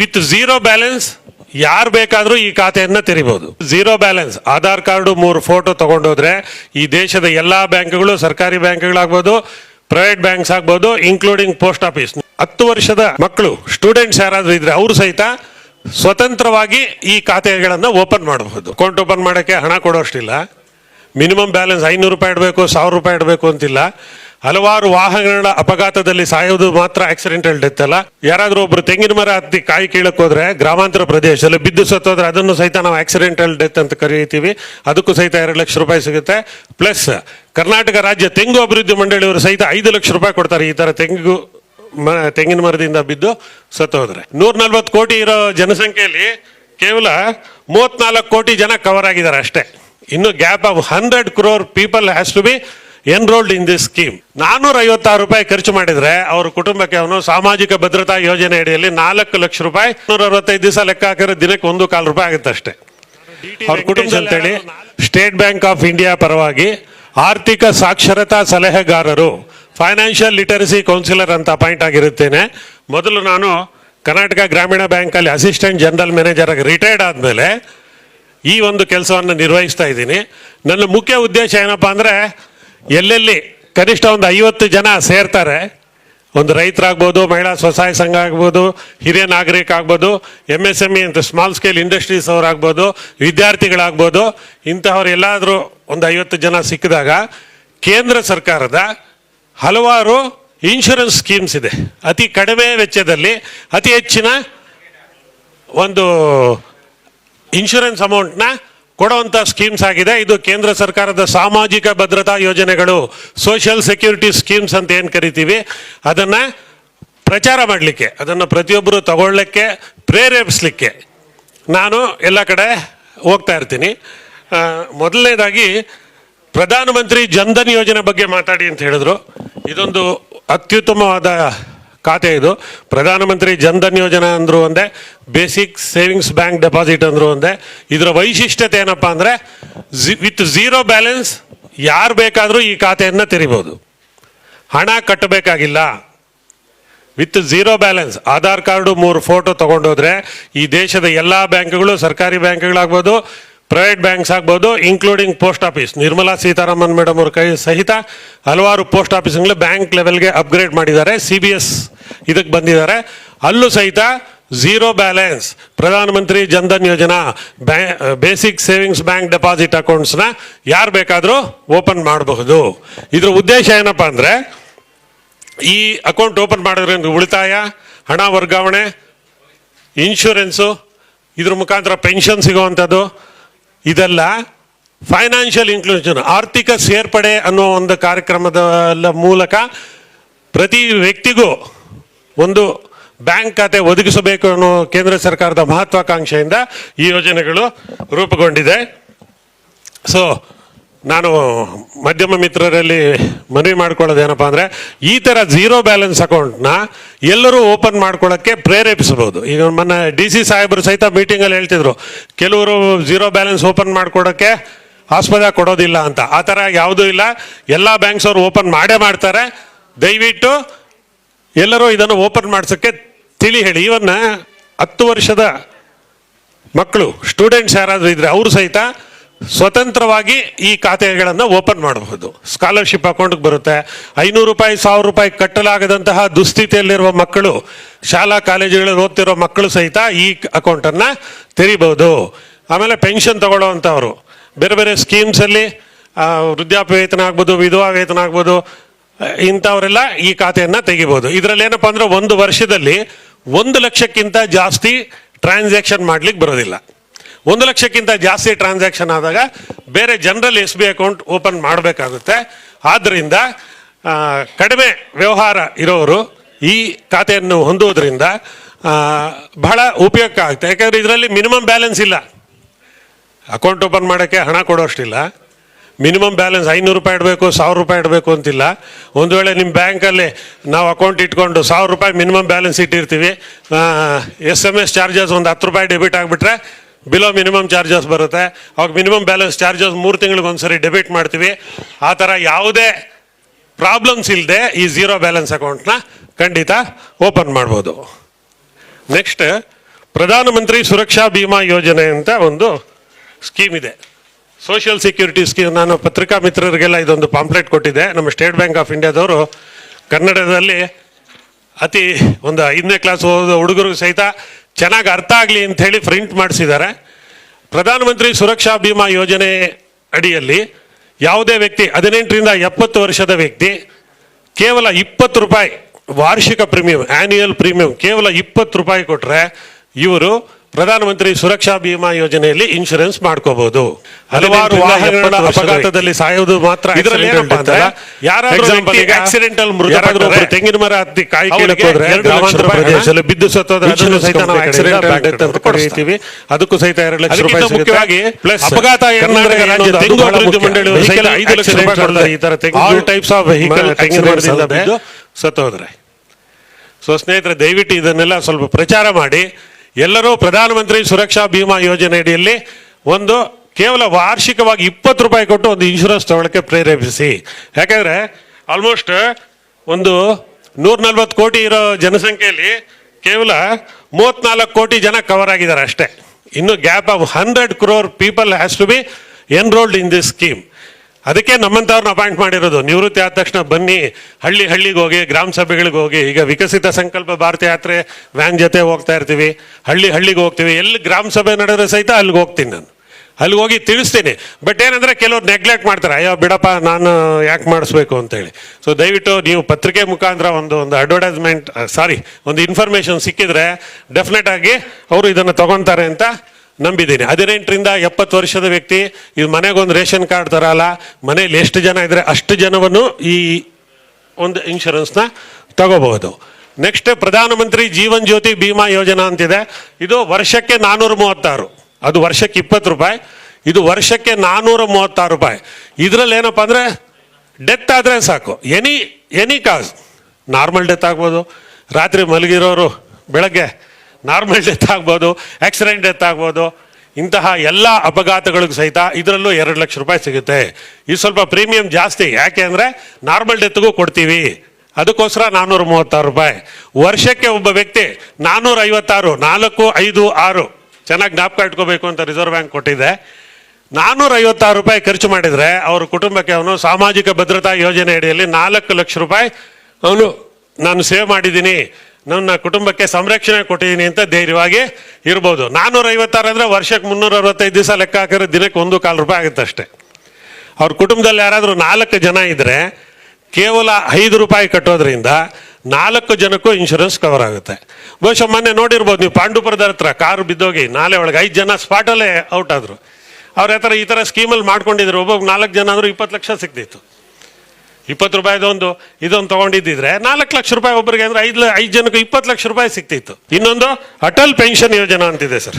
With zero balance ಯಾರು ಬೇಕಾದರೂ ಈ ಖಾತೆಯನ್ನು ತೆರಿಬಹುದು ಝೀರೋ ಬ್ಯಾಲೆನ್ಸ್ ಆಧಾರ್ ಕಾರ್ಡು ಮೂರು ಫೋಟೋ ತಗೊಂಡೋದ್ರೆ ಈ ದೇಶದ ಎಲ್ಲ ಬ್ಯಾಂಕ್ಗಳು, ಸರ್ಕಾರಿ ಬ್ಯಾಂಕ್ಗಳಾಗ್ಬೋದು ಪ್ರೈವೇಟ್ ಬ್ಯಾಂಕ್ಸ್ ಆಗ್ಬೋದು ಇನ್ಕ್ಲೂಡಿಂಗ್ ಪೋಸ್ಟ್ ಆಫೀಸ್ ಹತ್ತು ವರ್ಷದ ಮಕ್ಕಳು ಸ್ಟೂಡೆಂಟ್ಸ್ ಯಾರಾದರೂ ಇದ್ರೆ ಅವರು ಸಹಿತ ಸ್ವತಂತ್ರವಾಗಿ ಈ ಖಾತೆಗಳನ್ನು ಓಪನ್ ಮಾಡಬಹುದು. ಅಕೌಂಟ್ ಓಪನ್ ಮಾಡೋಕ್ಕೆ ಹಣ ಕೊಡೋಷ್ಟಿಲ್ಲ. ಮಿನಿಮಮ್ ಬ್ಯಾಲೆನ್ಸ್ ಐನೂರು ರೂಪಾಯಿ ಇಡಬೇಕು, ಸಾವಿರ ರೂಪಾಯಿ ಇಡಬೇಕು ಅಂತಿಲ್ಲ. ಹಲವಾರು ವಾಹನಗಳ ಅಪಘಾತದಲ್ಲಿ ಸಾಯೋದು ಮಾತ್ರ ಆಕ್ಸಿಡೆಂಟಲ್ ಡೆತ್ ಅಲ್ಲ. ಯಾರಾದ್ರೂ ಒಬ್ರು ತೆಂಗಿನ ಮರ ಹತ್ತಿ ಕಾಯಿ ಕೀಳಕ್ ಹೋದ್ರೆ ಗ್ರಾಮಾಂತರ ಪ್ರದೇಶದಲ್ಲಿ ಬಿದ್ದು ಸತ್ತೋದ್ರೆ ಅದನ್ನು ಸಹಿತ ನಾವು ಆಕ್ಸಿಡೆಂಟಲ್ ಡೆತ್ ಅಂತ ಕರೀತೀವಿ. ಅದಕ್ಕೂ ಸಹಿತ ಎರಡು ಲಕ್ಷ ರೂಪಾಯಿ ಸಿಗುತ್ತೆ. ಪ್ಲಸ್ ಕರ್ನಾಟಕ ರಾಜ್ಯ ತೆಂಗು ಅಭಿವೃದ್ಧಿ ಮಂಡಳಿಯವರು ಸಹಿತ ಐದು ಲಕ್ಷ ರೂಪಾಯಿ ಕೊಡ್ತಾರೆ ಈ ತರ ತೆಂಗು ತೆಂಗಿನ ಮರದಿಂದ ಬಿದ್ದು ಸತ್ತೋದ್ರೆ. ನೂರ ನಲ್ವತ್ತು ಕೋಟಿ ಇರೋ ಜನಸಂಖ್ಯೆಯಲ್ಲಿ ಕೇವಲ ಮೂವತ್ನಾಲ್ಕು ಕೋಟಿ ಜನ ಕವರ್ ಆಗಿದ್ದಾರೆ ಅಷ್ಟೇ. ಇನ್ನು gap of hundred crore people has to be enrolled in this scheme ನಾನೂರ ಐವತ್ತಾರು ರೂಪಾಯಿ ಖರ್ಚು ಮಾಡಿದ್ರೆ ಅವ್ರ ಕುಟುಂಬಕ್ಕೆ ಅವನು ಸಾಮಾಜಿಕ ಭದ್ರತಾ ಯೋಜನೆ ಅಡಿಯಲ್ಲಿ ನಾಲ್ಕು ಲಕ್ಷ ರೂಪಾಯಿ ನೂರ ಅರವತ್ತೈದು ದಿವಸ ಲೆಕ್ಕ ಹಾಕಿದ್ರೆ ದಿನಕ್ಕೆ ಒಂದು ಕಾಲು ರೂಪಾಯಿ ಆಗುತ್ತೆ ಅಷ್ಟೇ. ಅವ್ರ ಕುಟುಂಬ ಅಂತೇಳಿ ಸ್ಟೇಟ್ ಬ್ಯಾಂಕ್ ಆಫ್ ಇಂಡಿಯಾ ಪರವಾಗಿ ಆರ್ಥಿಕ ಸಾಕ್ಷರತಾ ಸಲಹೆಗಾರರು ಫೈನಾನ್ಷಿಯಲ್ ಲಿಟರಸಿ ಕೌನ್ಸಿಲರ್ ಅಂತ ಅಪಾಯಿಂಟ್ ಆಗಿರುತ್ತೇನೆ. ಮೊದಲು ನಾನು ಕರ್ನಾಟಕ ಗ್ರಾಮೀಣ ಬ್ಯಾಂಕಲ್ಲಿ ಅಸಿಸ್ಟೆಂಟ್ ಜನರಲ್ ಮ್ಯಾನೇಜರ್ ಆಗಿ ರಿಟೈರ್ಡ್ ಆದಮೇಲೆ ಈ ಒಂದು ಕೆಲಸವನ್ನು ನಿರ್ವಹಿಸ್ತಾ ಇದ್ದೀನಿ. ನನ್ನ ಮುಖ್ಯ ಉದ್ದೇಶ ಏನಪ್ಪ ಅಂದರೆ ಎಲ್ಲೆಲ್ಲಿ ಕನಿಷ್ಠ ಒಂದು ಐವತ್ತು ಜನ ಸೇರ್ತಾರೆ, ಒಂದು ರೈತರಾಗ್ಬೋದು, ಮಹಿಳಾ ಸ್ವಸಹಾಯ ಸಂಘ ಆಗ್ಬೋದು, ಹಿರಿಯ ನಾಗರಿಕ ಆಗ್ಬೋದು ಎಂ ಎಸ್ ಎಂ ಇ ಅಂತ ಸ್ಮಾಲ್ ಸ್ಕೇಲ್ ಇಂಡಸ್ಟ್ರೀಸ್ ಅವ್ರಾಗ್ಬೋದು, ವಿದ್ಯಾರ್ಥಿಗಳಾಗ್ಬೋದು, ಇಂತಹವ್ರು ಎಲ್ಲಾದರೂ ಒಂದು ಐವತ್ತು ಜನ ಸಿಕ್ಕಿದಾಗ ಕೇಂದ್ರ ಸರ್ಕಾರದ ಹಲವಾರು ಇನ್ಶೂರೆನ್ಸ್ ಸ್ಕೀಮ್ಸ್ ಇದೆ. ಅತಿ ಕಡಿಮೆ ವೆಚ್ಚದಲ್ಲಿ ಅತಿ ಹೆಚ್ಚಿನ ಒಂದು ಇನ್ಶೂರೆನ್ಸ್ ಅಮೌಂಟ್ನ ಕೊಡುವಂಥ ಸ್ಕೀಮ್ಸ್ ಆಗಿದೆ. ಇದು ಕೇಂದ್ರ ಸರ್ಕಾರದ ಸಾಮಾಜಿಕ ಭದ್ರತಾ ಯೋಜನೆಗಳು ಸೋಷಿಯಲ್ ಸೆಕ್ಯೂರಿಟಿ ಸ್ಕೀಮ್ಸ್ ಅಂತ ಏನು ಕರಿತೀವಿ, ಅದನ್ನು ಪ್ರಚಾರ ಮಾಡಲಿಕ್ಕೆ, ಅದನ್ನು ಪ್ರತಿಯೊಬ್ಬರು ತಗೊಳ್ಳಕ್ಕೆ, ಪ್ರೇರೇಪಿಸಲಿಕ್ಕೆ ನಾನು ಎಲ್ಲ ಕಡೆ ಹೋಗ್ತಾ ಇರ್ತೀನಿ. ಮೊದಲನೇದಾಗಿ ಪ್ರಧಾನಮಂತ್ರಿ ಜನ್ಧನ್ ಯೋಜನೆ ಬಗ್ಗೆ ಮಾತಾಡಿ ಅಂತ ಹೇಳಿದ್ರು. ಇದೊಂದು ಅತ್ಯುತ್ತಮವಾದ ಖಾತೆ ಇದು. ಪ್ರಧಾನಮಂತ್ರಿ ಜನ್ಧನ್ ಯೋಜನೆ ಅಂದ್ರು ಒಂದೇ, ಬೇಸಿಕ್ ಸೇವಿಂಗ್ಸ್ ಬ್ಯಾಂಕ್ ಡೆಪಾಸಿಟ್ ಅಂದ್ರು ಒಂದೇ. ಇದರ ವೈಶಿಷ್ಟ್ಯತೆ ಏನಪ್ಪಾ ಅಂದ್ರೆ ವಿತ್ ಝೀರೋ ಬ್ಯಾಲೆನ್ಸ್ ಯಾರು ಬೇಕಾದರೂ ಈ ಖಾತೆಯನ್ನು ತೆರಿಬೋದು. ಹಣ ಕಟ್ಟಬೇಕಾಗಿಲ್ಲ with zero balance, Aadhaar card ಮೂರು ಫೋಟೋ ತಗೊಂಡೋದ್ರೆ ಈ ದೇಶದ ಎಲ್ಲ ಬ್ಯಾಂಕ್ಗಳು, ಸರ್ಕಾರಿ ಬ್ಯಾಂಕ್ಗಳಾಗ್ಬೋದು ಪ್ರೈವೇಟ್ ಬ್ಯಾಂಕ್ಸ್ ಆಗ್ಬೋದು including post office Nirmala Sitharaman madam ಅವ್ರ ಕೈ ಸಹಿತ ಹಲವಾರು ಪೋಸ್ಟ್ ಆಫೀಸ್ಗಳು ಬ್ಯಾಂಕ್ ಲೆವೆಲ್ಗೆ ಅಪ್ಗ್ರೇಡ್ ಮಾಡಿದ್ದಾರೆ. ಸಿ ಬಿ ಎಸ್ ಇದಕ್ಕೆ ಬಂದಿದ್ದಾರೆ. ಅಲ್ಲೂ ಸಹಿತ zero balance Pradhanmantri Jandhan Yojana basic savings bank deposit ಅಕೌಂಟ್ಸ್ನ ಯಾರು ಬೇಕಾದರೂ ಓಪನ್ ಮಾಡಬಹುದು. ಇದ್ರ ಉದ್ದೇಶ ಏನಪ್ಪಾ ಅಂದ್ರೆ, ಈ ಅಕೌಂಟ್ ಓಪನ್ ಮಾಡೋದ್ರಿಂದ ಉಳಿತಾಯ, ಹಣ ವರ್ಗಾವಣೆ ಇನ್ಶೂರೆನ್ಸು ಇದ್ರ ಮುಖಾಂತರ ಪೆನ್ಷನ್ ಸಿಗುವಂಥದ್ದು ಇದೆಲ್ಲ ಫೈನಾನ್ಷಿಯಲ್ ಇನ್ಕ್ಲೂಷನ್ ಆರ್ಥಿಕ ಸೇರ್ಪಡೆ ಅನ್ನೋ ಒಂದು ಕಾರ್ಯಕ್ರಮದ ಮೂಲಕ ಪ್ರತಿ ವ್ಯಕ್ತಿಗೂ ಒಂದು ಬ್ಯಾಂಕ್ ಖಾತೆ ಒದಗಿಸಬೇಕು ಅನ್ನೋ ಕೇಂದ್ರ ಸರ್ಕಾರದ ಮಹತ್ವಾಕಾಂಕ್ಷೆಯಿಂದ ಈ ಯೋಜನೆಗಳು ರೂಪುಗೊಂಡಿದೆ. ಸೊ ನಾನು ಮಧ್ಯಮ ಮಿತ್ರರಲ್ಲಿ ಮನವಿ ಮಾಡ್ಕೊಳ್ಳೋದೇನಪ್ಪ ಅಂದರೆ, ಈ ಥರ ಝೀರೋ ಬ್ಯಾಲೆನ್ಸ್ ಅಕೌಂಟ್ನ ಎಲ್ಲರೂ ಓಪನ್ ಮಾಡ್ಕೊಳ್ಳೋಕ್ಕೆ ಪ್ರೇರೇಪಿಸಬಹುದು. ಈಗ ಮೊನ್ನೆ ಡಿ ಸಿ ಸಾಹೇಬರು ಸಹಿತ ಮೀಟಿಂಗಲ್ಲಿ ಹೇಳ್ತಿದ್ರು, ಕೆಲವರು ಝೀರೋ ಬ್ಯಾಲೆನ್ಸ್ ಓಪನ್ ಮಾಡ್ಕೊಡೋಕ್ಕೆ ಆಸ್ಪದ ಕೊಡೋದಿಲ್ಲ ಅಂತ. ಆ ಥರ ಯಾವುದೂ ಇಲ್ಲ. ಎಲ್ಲ ಬ್ಯಾಂಕ್ಸ್ ಅವರು ಓಪನ್ ಮಾಡೇ ಮಾಡ್ತಾರೆ. ದಯವಿಟ್ಟು ಎಲ್ಲರೂ ಇದನ್ನು ಓಪನ್ ಮಾಡಿಸೋಕ್ಕೆ ತಿಳಿ ಹೇಳಿ. ಇವನ್ನ ಹತ್ತು ವರ್ಷದ ಮಕ್ಕಳು ಸ್ಟೂಡೆಂಟ್ಸ್ ಯಾರಾದರೂ ಇದ್ದರೆ ಅವರು ಸಹಿತ ಸ್ವತಂತ್ರವಾಗಿ ಈ ಖಾತೆಗಳನ್ನು ಓಪನ್ ಮಾಡಬಹುದು. ಸ್ಕಾಲರ್ಶಿಪ್ ಅಕೌಂಟ್ಗೆ ಬರುತ್ತೆ. ಐನೂರು ರೂಪಾಯಿ, ಸಾವಿರ ರೂಪಾಯಿ ಕಟ್ಟಲಾಗದಂತಹ ದುಸ್ಥಿತಿಯಲ್ಲಿರುವ ಮಕ್ಕಳು, ಶಾಲಾ ಕಾಲೇಜುಗಳಲ್ಲಿ ಓದ್ತಿರೋ ಮಕ್ಕಳು ಸಹಿತ ಈ ಅಕೌಂಟನ್ನು ತೆರಿಬಹುದು. ಆಮೇಲೆ ಪೆನ್ಷನ್ ತಗೊಳ್ಳೋವಂಥವ್ರು. ಬೇರೆ ಬೇರೆ ಸ್ಕೀಮ್ಸಲ್ಲಿ ವೃದ್ಧಾಪ್ಯ ವೇತನ ಆಗ್ಬೋದು ವಿಧವಾ ವೇತನ ಆಗ್ಬೋದು, ಇಂಥವರೆಲ್ಲ ಈ ಖಾತೆಯನ್ನು ತೆಗಿಬೋದು ಇದರಲ್ಲಿ ಏನಪ್ಪ ಅಂದ್ರೆ ಒಂದು ವರ್ಷದಲ್ಲಿ ಒಂದು ಲಕ್ಷಕ್ಕಿಂತ ಜಾಸ್ತಿ ಟ್ರಾನ್ಸಾಕ್ಷನ್ ಮಾಡ್ಲಿಕ್ಕೆ ಬರೋದಿಲ್ಲ. ಒಂದು ಲಕ್ಷಕ್ಕಿಂತ ಜಾಸ್ತಿ ಟ್ರಾನ್ಸಾಕ್ಷನ್ ಆದಾಗ ಬೇರೆ general S B account open ಮಾಡಬೇಕಾಗುತ್ತೆ. ಆದ್ದರಿಂದ ಕಡಿಮೆ ವ್ಯವಹಾರ ಇರೋರು ಈ ಖಾತೆಯನ್ನು ಹೊಂದುವುದರಿಂದ ಬಹಳ ಉಪಯೋಗ ಆಗುತ್ತೆ. ಯಾಕಂದರೆ ಇದರಲ್ಲಿ ಮಿನಿಮಮ್ ಬ್ಯಾಲೆನ್ಸ್ ಇಲ್ಲ. ಅಕೌಂಟ್ ಓಪನ್ ಮಾಡೋಕ್ಕೆ ಹಣ ಕೊಡೋಷ್ಟಿಲ್ಲ. ಮಿನಿಮಮ್ ಬ್ಯಾಲೆನ್ಸ್ ಐನೂರು ರೂಪಾಯಿ ಇಡಬೇಕು, ಸಾವಿರ ರೂಪಾಯಿ ಇಡಬೇಕು ಅಂತಿಲ್ಲ. ಒಂದು ವೇಳೆ ನಿಮ್ಮ ಬ್ಯಾಂಕಲ್ಲಿ ನಾವು ಅಕೌಂಟ್ ಇಟ್ಕೊಂಡು ಸಾವಿರ ರೂಪಾಯಿ ಮಿನಿಮಮ್ ಬ್ಯಾಲೆನ್ಸ್ ಇಟ್ಟಿರ್ತೀವಿ ಎಸ್ ಎಂ ಎಸ್ ಚಾರ್ಜಸ್ ಒಂದು ಹತ್ತು ರೂಪಾಯಿ ಡೆಬಿಟ್ ಆಗಿಬಿಟ್ರೆ ಬಿಲೋ ಮಿನಿಮಮ್ ಚಾರ್ಜಸ್ ಬರುತ್ತೆ. ಅವಾಗ ಮಿನಿಮಮ್ ಬ್ಯಾಲೆನ್ಸ್ ಚಾರ್ಜಸ್ ಮೂರು ತಿಂಗಳಿಗೆ ಒಂದ್ಸರಿ ಡೆಬಿಟ್ ಮಾಡ್ತೀವಿ. ಆ ಥರ ಯಾವುದೇ ಪ್ರಾಬ್ಲಮ್ಸ್ ಇಲ್ಲದೆ ಈ ಝೀರೋ ಬ್ಯಾಲೆನ್ಸ್ ಅಕೌಂಟ್ನ ಖಂಡಿತ ಓಪನ್ ಮಾಡ್ಬೋದು. ನೆಕ್ಸ್ಟ್, ಪ್ರಧಾನಮಂತ್ರಿ ಸುರಕ್ಷಾ ಬಿಮಾ ಯೋಜನೆ ಅಂತ ಒಂದು ಸ್ಕೀಮ್ ಇದೆ. ಸೋಷಿಯಲ್ ಸೆಕ್ಯೂರಿಟಿ ಸ್ಕೀಮ್, ನಾನು ಪತ್ರಿಕಾ ಮಿತ್ರರಿಗೆಲ್ಲ ಇದೊಂದು ಪಾಂಪ್ಲೆಟ್ ಕೊಟ್ಟಿದ್ದೆ. ನಮ್ಮ ಸ್ಟೇಟ್ ಬ್ಯಾಂಕ್ ಆಫ್ ಇಂಡಿಯಾದವರು ಕನ್ನಡದಲ್ಲಿ ಅತಿ ಒಂದು ಐದನೇ ಕ್ಲಾಸ್ ಓದೋ ಹುಡುಗರಿಗೂ ಸಹಿತ ಚೆನ್ನಾಗಿ ಅರ್ಥ ಆಗಲಿ ಅಂತ ಹೇಳಿ ಪ್ರಿಂಟ್ ಮಾಡಿಸಿದ್ದಾರೆ. ಪ್ರಧಾನಮಂತ್ರಿ ಸುರಕ್ಷಾ ಬಿಮಾ ಯೋಜನೆ ಅಡಿಯಲ್ಲಿ ಯಾವುದೇ ವ್ಯಕ್ತಿ, ಹದಿನೆಂಟರಿಂದ ಎಪ್ಪತ್ತು ವರ್ಷದ ವ್ಯಕ್ತಿ, ಕೇವಲ ಇಪ್ಪತ್ತು ರೂಪಾಯಿ ವಾರ್ಷಿಕ ಪ್ರೀಮಿಯಂ ಆನ್ಯುಯಲ್ ಪ್ರೀಮಿಯಂ, ಕೇವಲ ಇಪ್ಪತ್ತು ರೂಪಾಯಿ ಕೊಟ್ರೆ ಇವರು ಪ್ರಧಾನಮಂತ್ರಿ ಸುರಕ್ಷಾ ಬಿಮಾ ಯೋಜನೆಯಲ್ಲಿ ಇನ್ಶೂರೆನ್ಸ್ ಮಾಡ್ಕೋಬಹುದು ಹಲವಾರು ವಾಹನಗಳ ಅಪಘಾತದಲ್ಲಿ ಸಾಯೋದು ಮಾತ್ರ ಇದರಲ್ಲಿ ಏನಪ್ಪಾ ಅಂದ್ರೆ ಯಾರಾದ್ರೂ ಆಕ್ಸಿಡೆಂಟಲ್ ಒಬ್ರು ತೆಂಗಿನ ಮರ ಹತ್ತಿ ಕಾಯಿ ಗ್ರಾಮಾಂತರ ಪ್ರದೇಶದಲ್ಲಿ ಬಿದ್ದು ಸತ್ತೋದ್ರೆ ಅದನ್ನು ಸಹಿತ ನಾವು ಆಕ್ಸಿಡೆಂಟ್ ಡೆತ್ ಅಂತ ಕರೀತೀವಿ ಅದಕ್ಕೂ ಸಹಿತ ಎರಡು ಲಕ್ಷ ರೂಪಾಯಿ ಮುಖ್ಯವಾಗಿ ಪ್ಲಸ್ ಅಪಘಾತ ಕರ್ನಾಟಕ ರಾಜ್ಯ ತೆಂಗು ಅಭಿವೃದ್ಧಿ ಮಂಡಳಿ ವೆಹಿಕಲ್ ಐದು ಲಕ್ಷ ರೂಪಾಯಿ ಕೊಡ್ತಾರೆ ಈ ತರ ತೆಂಗು ಟೈಪ್ಸ್ ಆಫ್ ವೆಹಿಕಲ್ ತೆಂಗಿನ ಮರದಿಂದ ಬಿದ್ದು ಸತ್ತೋದ್ರೆ. ಸೊ ಸ್ನೇಹಿತರೆ ದಯವಿಟ್ಟು ಇದನ್ನೆಲ್ಲ ಸ್ವಲ್ಪ ಪ್ರಚಾರ ಮಾಡಿ. ಎಲ್ಲರೂ ಪ್ರಧಾನಮಂತ್ರಿ ಸುರಕ್ಷಾ ಭೀಮಾ ಯೋಜನೆ ಅಡಿಯಲ್ಲಿ ಒಂದು ಕೇವಲ ವಾರ್ಷಿಕವಾಗಿ ಇಪ್ಪತ್ತು ರೂಪಾಯಿ ಕೊಟ್ಟು ಒಂದು ಇನ್ಶೂರೆನ್ಸ್ ತಗೊಳ್ಳಕ್ಕೆ ಪ್ರೇರೇಪಿಸಿ. ಯಾಕಂದ್ರೆ ಆಲ್ಮೋಸ್ಟ್ ಒಂದು ನೂರ ನಲ್ವತ್ತು ಕೋಟಿ ಇರೋ ಜನಸಂಖ್ಯೆಯಲ್ಲಿ ಕೇವಲ ಮೂವತ್ನಾಲ್ಕು ಕೋಟಿ ಜನ ಕವರ್ ಆಗಿದ್ದಾರೆ ಅಷ್ಟೇ. ಇನ್ನು gap of hundred crore people has to be enrolled in this scheme ಅದಕ್ಕೆ ನಮ್ಮಂಥವ್ರನ್ನ ಅಪಾಯಿಂಟ್ ಮಾಡಿರೋದು. ನಿವೃತ್ತಿ ಆದ ತಕ್ಷಣ ಬನ್ನಿ, ಹಳ್ಳಿ ಹಳ್ಳಿಗೆ ಹೋಗಿ, ಗ್ರಾಮ ಸಭೆಗಳಿಗೆ ಹೋಗಿ, ಈಗ ವಿಕಸಿತ ಸಂಕಲ್ಪ ಭಾರತ ಯಾತ್ರೆ ವ್ಯಾನ್ ಜೊತೆ ಹೋಗ್ತಾ ಇರ್ತೀವಿ, ಹಳ್ಳಿ ಹಳ್ಳಿಗೆ ಹೋಗ್ತೀವಿ. ಎಲ್ಲಿ ಗ್ರಾಮ ಸಭೆ ನಡೆದ್ರೆ ಸಹಿತ ಅಲ್ಲಿಗೆ ಹೋಗ್ತೀನಿ ನಾನು. ಅಲ್ಲಿಗೆ ಹೋಗಿ ತಿಳಿಸ್ತೀನಿ. ಬಟ್ ಏನಂದ್ರೆ ಕೆಲವ್ರು ನೆಗ್ಲೆಕ್ಟ್ ಮಾಡ್ತಾರೆ. ಅಯ್ಯೋ ಬಿಡಪ್ಪ, ನಾನು ಯಾಕೆ ಮಾಡಿಸ್ಬೇಕು ಅಂತೇಳಿ. ಸೊ ದಯವಿಟ್ಟು ನೀವು ಪತ್ರಿಕೆ ಮುಖಾಂತರ ಒಂದು ಒಂದು ಅಡ್ವರ್ಟೈಸ್ಮೆಂಟ್ ಸಾರಿ ಒಂದು ಇನ್ಫಾರ್ಮೇಶನ್ ಸಿಕ್ಕಿದ್ರೆ ಡೆಫಿನೆಟ್ ಆಗಿ ಅವರು ಇದನ್ನು ತಗೊತಾರೆ ಅಂತ ನಂಬಿದ್ದೀನಿ. ಹದಿನೆಂಟರಿಂದ ಎಪ್ಪತ್ತು ವರ್ಷದ ವ್ಯಕ್ತಿ, ಇದು ಮನೆಗೊಂದು ರೇಷನ್ ಕಾರ್ಡ್ ತರಲ್ಲ ಮನೇಲಿ ಎಷ್ಟು ಜನ ಇದ್ದರೆ ಅಷ್ಟು ಜನವನ್ನು ಈ ಒಂದು ಇನ್ಶೂರೆನ್ಸ್ನ ತಗೋಬಹುದು. ನೆಕ್ಸ್ಟ್ ಪ್ರಧಾನಮಂತ್ರಿ ಜೀವನ್ ಜ್ಯೋತಿ ಬಿಮಾ ಯೋಜನಾ ಅಂತಿದೆ. ಇದು ವರ್ಷಕ್ಕೆ ನಾನ್ನೂರ ಮೂವತ್ತಾರು ಅದು ವರ್ಷಕ್ಕೆ ಇಪ್ಪತ್ತು ರೂಪಾಯಿ. ಇದು ವರ್ಷಕ್ಕೆ ನಾನ್ನೂರ ಮೂವತ್ತಾರು ರೂಪಾಯಿ. ಇದರಲ್ಲಿ ಏನಪ್ಪ ಅಂದರೆ ಡೆತ್ ಆದರೆ ಸಾಕು. Any any cause normal death ಆಗ್ಬೋದು. ರಾತ್ರಿ ಮಲಗಿರೋರು ಬೆಳಗ್ಗೆ ನಾರ್ಮಲ್ ಡೆತ್ ಆಗ್ಬೋದು, ಆಕ್ಸಿಡೆಂಟ್ ಡೆತ್ ಆಗ್ಬೋದು, ಇಂತಹ ಎಲ್ಲ ಅಪಘಾತಗಳಿಗೂ ಸಹಿತ ಇದರಲ್ಲೂ ಎರಡು ಲಕ್ಷ ರೂಪಾಯಿ ಸಿಗುತ್ತೆ. ಇದು ಸ್ವಲ್ಪ ಪ್ರೀಮಿಯಂ ಜಾಸ್ತಿ, ಯಾಕೆ ಅಂದರೆ ನಾರ್ಮಲ್ ಡೆತ್ಗೂ ಕೊಡ್ತೀವಿ. ಅದಕ್ಕೋಸ್ಕರ ನಾನ್ನೂರ ಮೂವತ್ತಾರು ರೂಪಾಯಿ. ವರ್ಷಕ್ಕೆ ಒಬ್ಬ ವ್ಯಕ್ತಿ ನಾನ್ನೂರ ಐವತ್ತಾರು, ನಾಲ್ಕು, ಐದು, ಆರು, ಚೆನ್ನಾಗಿ ಜ್ಞಾಪಕ ಇಟ್ಕೋಬೇಕು ಅಂತ ರಿಸರ್ವ್ ಬ್ಯಾಂಕ್ ಕೊಟ್ಟಿದೆ. ನಾನ್ನೂರ ಐವತ್ತಾರು ರೂಪಾಯಿ ಖರ್ಚು ಮಾಡಿದರೆ ಅವರ ಕುಟುಂಬಕ್ಕೆ ಅವನು ಸಾಮಾಜಿಕ ಭದ್ರತಾ ಯೋಜನೆ ಅಡಿಯಲ್ಲಿ ನಾಲ್ಕು ಲಕ್ಷ ರೂಪಾಯಿ ಅವನು, ನಾನು ಸೇವ್ ಮಾಡಿದ್ದೀನಿ. ನನ್ನ ಕುಟುಂಬಕ್ಕೆ ಸಂರಕ್ಷಣೆ ಕೊಟ್ಟಿದ್ದೀನಿ ಅಂತ ಧೈರ್ಯವಾಗಿ ಇರ್ಬೋದು. ನಾನ್ನೂರ ಐವತ್ತಾರು ಅಂದರೆ ವರ್ಷಕ್ಕೆ ಮುನ್ನೂರ ಅರವತ್ತೈದು ದಿವಸ ಲೆಕ್ಕ ಹಾಕಿದ್ರೆ ದಿನಕ್ಕೆ ಒಂದು ಕಾಲು ರೂಪಾಯಿ ಆಗುತ್ತೆ ಅಷ್ಟೇ. ಅವ್ರ ಕುಟುಂಬದಲ್ಲಿ ಯಾರಾದರೂ ನಾಲ್ಕು ಜನ ಇದ್ದರೆ ಕೇವಲ ಐದು ರೂಪಾಯಿ ಕಟ್ಟೋದ್ರಿಂದ ನಾಲ್ಕು ಜನಕ್ಕೂ ಇನ್ಶೂರೆನ್ಸ್ ಕವರ್ ಆಗುತ್ತೆ. ಬಹುಶಃ ಮೊನ್ನೆ ನೋಡಿರ್ಬೋದು ನೀವು ಪಾಂಡುಪುರದ ಹತ್ರ ಕಾರು ಬಿದ್ದೋಗಿ ನಾಲೆ ಒಳಗೆ ಐದು ಜನ ಸ್ಪಾಟಲ್ಲೇ ಔಟ್ ಆದರು. ಅವ್ರ ಹತ್ರ ಈ ಥರ ಸ್ಕೀಮಲ್ಲಿ ಮಾಡ್ಕೊಂಡಿದ್ರು. ಒಬ್ಬೊಬ್ಬ ನಾಲ್ಕು ಜನ ಆದರೂ ಇಪ್ಪತ್ತು ಲಕ್ಷ ಸಿಗ್ತಿತ್ತು. ಇಪ್ಪತ್ತು ರೂಪಾಯಿದೊಂದು ಇದೊಂದು ತಗೊಂಡಿದ್ದಿದ್ರೆ ನಾಲ್ಕು ಲಕ್ಷ ರೂಪಾಯಿ ಒಬ್ಬರಿಗೆ ಅಂದ್ರೆ ಐದು ಐದು ಜನಕ್ಕೆ ಇಪ್ಪತ್ತು ಲಕ್ಷ ರೂಪಾಯಿ ಸಿಗ್ತಿತ್ತು ಇನ್ನೊಂದು ಅಟಲ್ ಪೆನ್ಷನ್ ಯೋಜನಾ ಅಂತಿದೆ ಸರ್.